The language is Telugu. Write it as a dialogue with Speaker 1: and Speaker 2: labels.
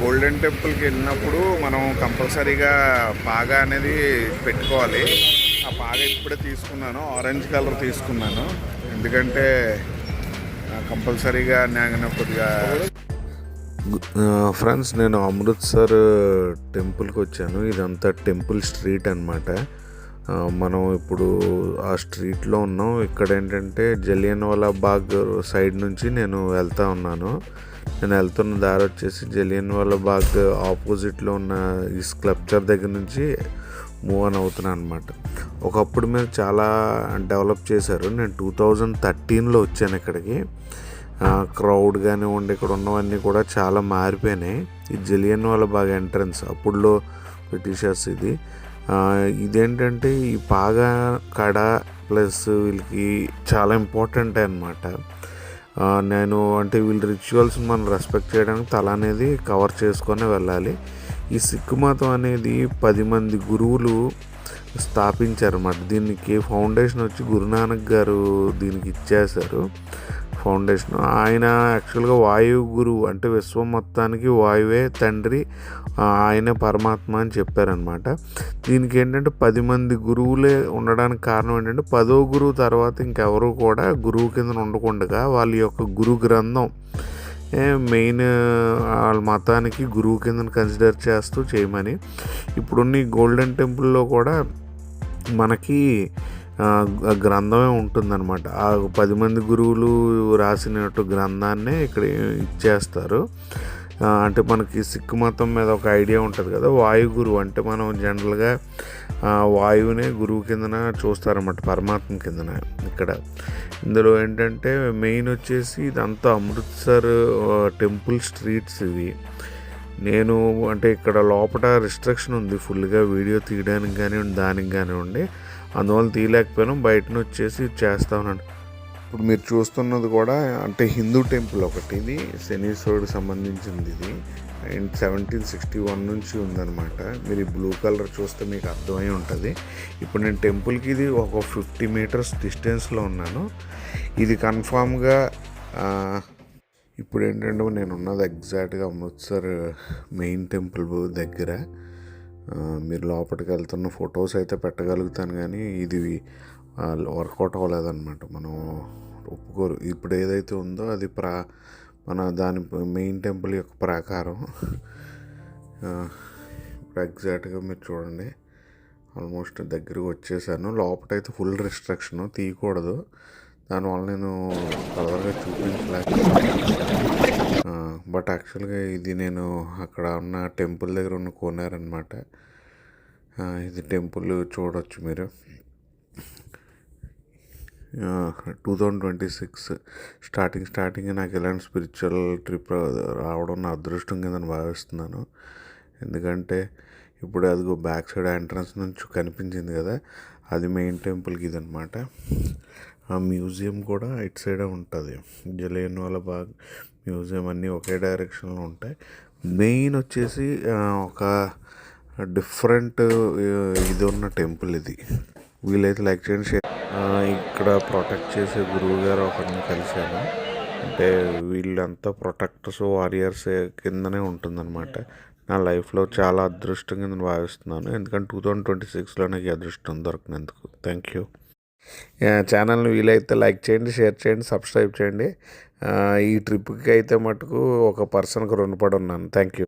Speaker 1: గోల్డెన్ టెంపుల్కి వెళ్ళినప్పుడు మనం కంపల్సరీగా పాగ అనేది పెట్టుకోవాలి. ఆ పాగ ఇప్పుడే తీసుకున్నాను. ఆరెంజ్ కలర్ తీసుకున్నాను. ఎందుకంటే కంపల్సరీగా నేను కొద్దిగా
Speaker 2: ఫ్రెండ్స్ నేను అమృత్సర్ టెంపుల్కి వచ్చాను. ఇదంతా టెంపుల్ స్ట్రీట్ అనమాట మనం ఇప్పుడు ఆ స్ట్రీట్లో ఉన్నాం. ఇక్కడ ఏంటంటే జలియన్ వాలా బాగ్ సైడ్ నుంచి నేను వెళ్తా ఉన్నాను. నేను వెళ్తున్న దారి వచ్చేసి జలియన్ వాలా బాగ్ ఆపోజిట్లో ఉన్న ఈ స్క్లప్చర్ దగ్గర నుంచి మూవ్ ఆన్ అవుతున్నాను అనమాట ఒకప్పుడు మీరు చాలా డెవలప్ చేశారు. నేను టూ థౌజండ్ థర్టీన్లో వచ్చాను ఇక్కడికి. క్రౌడ్ కానివ్వండి ఇక్కడ ఉన్నవన్నీ కూడా చాలా మారిపోయినాయి. ఈ జలియన్ వాళ్ళ బాగా ఎంట్రన్స్ అప్పుడులో బ్రిటిషర్స్ ఇది. ఇదేంటంటే ఈ పాగా కడ ప్లస్ వీళ్ళకి చాలా ఇంపార్టెంట్ అనమాట నేను అంటే వీళ్ళ రిచువల్స్ మనం రెస్పెక్ట్ చేయడానికి తల అనేది కవర్ చేసుకొని వెళ్ళాలి. ఈ సిక్కు మతం అనేది పది మంది గురువులు స్థాపించారన్నమాట. దీనికి ఫౌండేషన్ వచ్చి గురునానక్ గారు దీనికి ఇచ్చేశారు. ఫౌండేషన్. ఆయన యాక్చువల్గా వాయువు గురువు అంటే విశ్వం మొత్తానికి వాయువే తండ్రి ఆయనే పరమాత్మ అని చెప్పారనమాట దీనికి ఏంటంటే పది మంది గురువులే ఉండడానికి కారణం ఏంటంటే పదో గురువు తర్వాత ఇంకెవరు కూడా గురువు కింద ఉండకుండా వాళ్ళ యొక్క గురు గ్రంథం మెయిన్ వాళ్ళ మతానికి గురువు కింద కన్సిడర్ చేస్తూ చేయమని. ఇప్పుడున్న ఈ గోల్డెన్ టెంపుల్లో కూడా మనకి గ్రంథమే ఉంటుందన్నమాట. ఆ పది మంది గురువులు రాసినట్టు గ్రంథాన్నే ఇక్కడ ఇచ్చేస్తారు. అంటే మనకి సిక్కు మతం మీద ఒక ఐడియా ఉంటుంది కదా వాయు గురువు. అంటే మనం జనరల్గా వాయువునే గురువు కిందన చూస్తారన్నమాట పరమాత్మ కిందన ఇక్కడ. ఇందులో ఏంటంటే మెయిన్ వచ్చేసి ఇదంతా అమృత్సర్ టెంపుల్ స్ట్రీట్స్ ఇవి. నేను అంటే ఇక్కడ లోపల రిస్ట్రిక్షన్ ఉంది ఫుల్గా వీడియో తీయడానికి కానివ్వండి దానికి కానివ్వండి. అందువల్ల తీయలేకపోయాను. బయటను వచ్చేసి చేస్తానండి ఇప్పుడు మీరు చూస్తున్నది కూడా అంటే హిందూ టెంపుల్ ఒకటి ఇది. శనీశ్వరుడు సంబంధించింది ఇది. అండ్ సెవెంటీన్ సిక్స్టీ వన్ నుంచి ఉందన్నమాట. మీరు ఈ బ్లూ కలర్ చూస్తే మీకు అర్థమై ఉంటుంది. ఇప్పుడు నేను టెంపుల్కి ఇది ఒక ఫిఫ్టీ మీటర్స్ డిస్టెన్స్లో ఉన్నాను. ఇది కన్ఫామ్గా ఇప్పుడు ఏంటంటే నేను ఉన్నది ఎగ్జాక్ట్గా అమృత్సర్ మెయిన్ టెంపుల్ దగ్గర. మీరు లోపలికి వెళ్తున్న ఫొటోస్ అయితే పెట్టగలుగుతాను కానీ ఇది వర్కౌట్ అవ్వలేదన్నమాట. మనం ఒప్పుకోరు. ఇప్పుడు ఏదైతే ఉందో అది ప్రా మన దాని మెయిన్ టెంపుల్ యొక్క ప్రాకారం. ఇప్పుడు ఎగ్జాక్ట్గా మీరు చూడండి. ఆల్మోస్ట్ దగ్గరికి వచ్చేసాను. లోపటైతే ఫుల్ రిస్ట్రిక్షన్ తీయకూడదు. దానివల్ల నేను ఫర్దర్గా చూపించలేక బట్ యాక్చువల్గా ఇది నేను అక్కడ ఉన్న టెంపుల్ దగ్గర ఉన్న కొనారనమాట ఇది టెంపుల్ చూడవచ్చు మీరు. Two thousand twenty six starting starting నాకు ఇలాంటి స్పిరిచువల్ ట్రిప్ రావడం నా అదృష్టం కింద భావిస్తున్నాను. ఎందుకంటే ఇప్పుడు అదిగో బ్యాక్ సైడ్ ఎంట్రన్స్ నుంచి కనిపించింది కదా అది మెయిన్ టెంపుల్కి ఇదనమాట ఆ మ్యూజియం కూడా ఇటు సైడే ఉంటుంది. జలియన్ వాళ్ళ బాగ్ మ్యూజియం అన్నీ ఒకే డైరెక్షన్లో ఉంటాయి. మెయిన్ వచ్చేసి ఒక డిఫరెంట్ ఇది ఉన్న టెంపుల్ ఇది. వీలైతే లైక్ చేయండి షేర్ ఇక్కడ ప్రొటెక్ట్ చేసే గురువు గారు ఒకరిని కలిశాను. అంటే వీళ్ళంతా ప్రొటెక్టర్స్ వారియర్స్ కిందనే ఉంటుందన్నమాట. నా లైఫ్లో చాలా అదృష్టం కింద భావిస్తున్నాను. ఎందుకంటే టూ థౌజండ్ ట్వంటీ సిక్స్లో నాకు ఈ అదృష్టం దొరికినందుకు. థ్యాంక్ యూ ఛానల్ని వీలైతే లైక్ చేయండి షేర్ చేయండి సబ్స్క్రైబ్ చేయండి. ఈ ట్రిప్కి అయితే మటుకు ఒక పర్సన్కి రుణపడి ఉన్నాను. Thank you